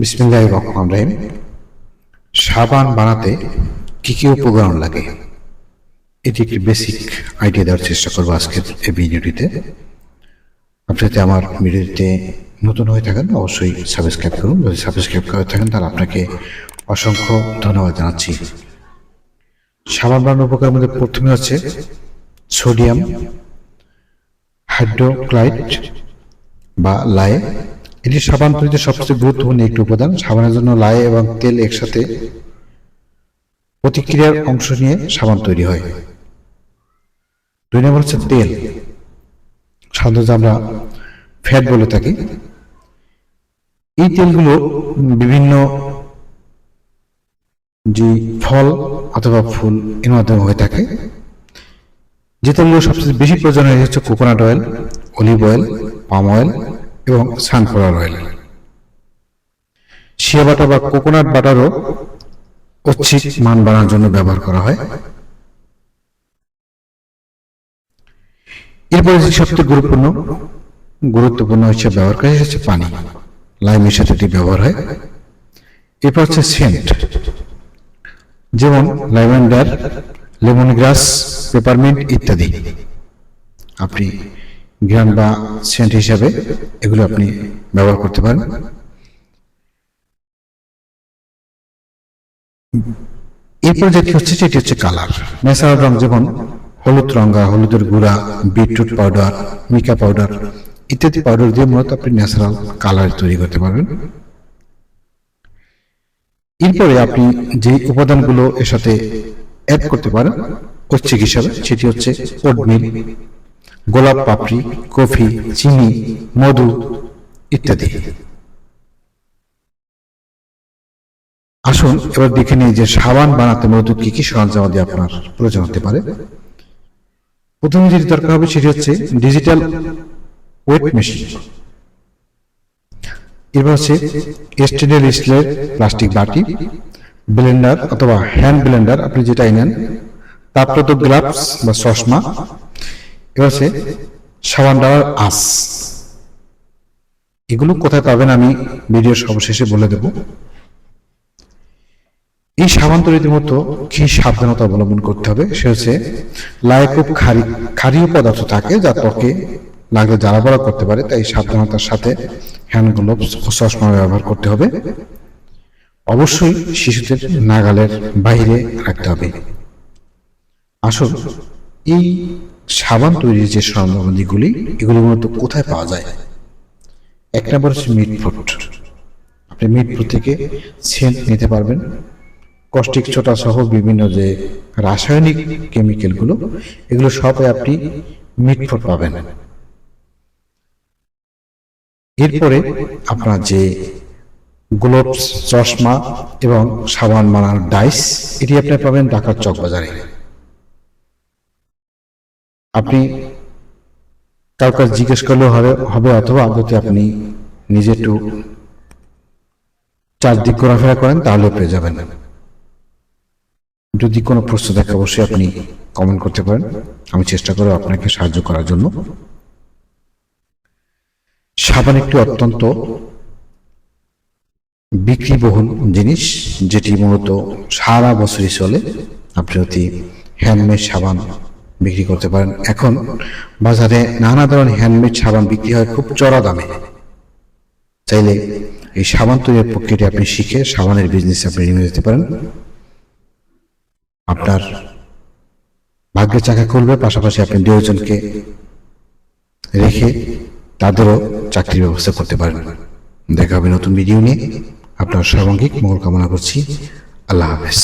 বিসমিল্লাহ রহমান রহিম। সাবান বানাতে কি কি উপকরণ লাগে? এটি একটি বেসিক আইডিয়া দেওয়ার চেষ্টা করব আজকের এই ভিডিওটিতে। আপনি যদি আমার ভিডিওতে নতুন হয়ে থাকেন, অবশ্যই সাবস্ক্রাইব করুন। যদি সাবস্ক্রাইব করে থাকেন, তাহলে আপনাকে অসংখ্য ধন্যবাদ জানাচ্ছি। সাবান বানানোর উপকরণের মধ্যে প্রথমে হচ্ছে সোডিয়াম হাইড্রোক্লাইড বা লায়ে এটি সাবান তৈরিতে সবচেয়ে গুরুত্বপূর্ণ একটি উপাদান। সাবানের জন্য লাই এবং তেল একসাথে প্রতিক্রিয়ার অংশ নিয়ে সাবান তৈরি হয়। দুই নম্বর হচ্ছে তেল। সাধারণত আমরা ফ্যাট বলে থাকি, এই তেলগুলো বিভিন্ন যে ফল অথবা ফুল এর মাধ্যমে হয়ে থাকে। যে তেলগুলো সবচেয়ে বেশি প্রয়োজন হয় হচ্ছে coconut oil, olive oil, palm oil এবং সানফ্লাওয়ার অয়েল শিয়া বাটার বা কোকোনাট বাটারও ঐচ্ছিক মান বাড়ানোর জন্য ব্যবহার করা হয়। এরপরে সবচেয়ে গুরুত্বপূর্ণ গুরুত্বপূর্ণ হিসেবে ব্যবহার করা হচ্ছে পানি। লাইমের সাথে এটি ব্যবহার হয়। এরপর হচ্ছে সেন্ট। যেমন ল্যাভেন্ডার লেমন গ্রাস পেপারমিন্ট ইত্যাদি। আপনি গ্রাম বা সেন্ট হিসাবে এগুলো আপনি ব্যবহার করতে পারেন। এরপর যেটি হচ্ছে সেটি হচ্ছে কালার। ন্যাচারাল রং যেমন হলুদ রঙা, হলুদের গুঁড়া, বিটরুট পাউডার, মিকা পাউডার ইত্যাদি পাউডার দিয়ে মূলত আপনি ন্যাচারাল কালার তৈরি করতে পারবেন। এরপরে আপনি যে উপাদানগুলো এর সাথে অ্যাড করতে পারেন ঐচ্ছিক হিসাবে, সেটি হচ্ছে ওটমিল গোলাপ পাপড়ি, কফি, চিনি, মধু ইত্যাদি। আসুন, এবার দেখে নিই যে সাবান বানাতে মূলত কি কি সরঞ্জামাদি আপনার প্রয়োজন হতে পারে। প্রথমে যেটি দরকার হবে সেটি হচ্ছে ডিজিটাল ওয়েট মেশিন। এবার হচ্ছে স্টেনলেস স্টিলের প্লাস্টিক বাটি, ব্লেন্ডার অথবা হ্যান্ড ব্লেন্ডার আপনি যেটাই নেন। তারপরে তো গ্লাভস বা চশমা এবার হচ্ছে? সাবান দেওয়ার আস এগুলো কোথায় পাবেন আমি ভিডিওর সর্বশেষে বলে দেব। এই সাবান তৈরিতে মতো কি সাবধানতা অবলম্বন করতে হবে। সে হচ্ছে লায়ে খুব খারি ক্ষারীয় পদার্থ থাকে, যা ত্বকে লাগলে জ্বালাপড়া করতে পারে। তাই সাবধানতার সাথে হ্যান্ড গ্লোভস ও ব্যবহার করতে হবে। অবশ্যই শিশুদের নাগালের বাইরে রাখতে হবে। আসল এই সাবান তৈরির যে সরঞ্জামাদিগুলি এগুলি মূলত কোথায় পাওয়া যায়? এক নম্বর হচ্ছে মিটফুট। আপনি মিটফুট থেকে সেন্ট নিতে পারবেন। কস্টিক ছোটা সহ বিভিন্ন যে রাসায়নিক কেমিক্যালগুলো, এগুলো সবই আপনি মিটফুট পাবেন। এরপরে আপনার যে গ্লোভস, চশমা এবং সাবান মানার ডাইস, এটি আপনি পাবেন ঢাকার চক বাজারে আপনি কাউকে জিজ্ঞেস করলেও হবে হবে অথবা যদি আপনি নিজে একটু চারদিক ঘোরাফেরা করেন তাহলে পেয়ে যাবেন। যদি কোনো প্রশ্ন থাকে, অবশ্যই আপনি কমেন্ট করতে পারেন। আমি চেষ্টা করব আপনাকে সাহায্য করার জন্য। সাবান একটি অত্যন্ত বিক্রিবহুল জিনিস, যেটি মূলত সারা বছরই চলে। আপনি যদি হ্যান্ডমেড সাবান বিক্রি করতে পারেন। এখন বাজারে নানা ধরনের হ্যান্ডমেড সাবান বিক্রি হয় খুব চড়া দামে। চাইলে এই সাবান তৈরির প্রক্রিয়াটি আপনি শিখে সাবানের বিজনেস আপনি নেমে যেতে পারেন। আপনার ভাগ্যের চাকা খুলবে, পাশাপাশি আপনি দুজনকে রেখে তাদেরও চাকরির ব্যবস্থা করতে পারেন। দেখা হবে নতুন ভিডিও নিয়ে। আপনার সর্বাঙ্গিক মঙ্গল কামনা করছি। আল্লাহ হাফেজ।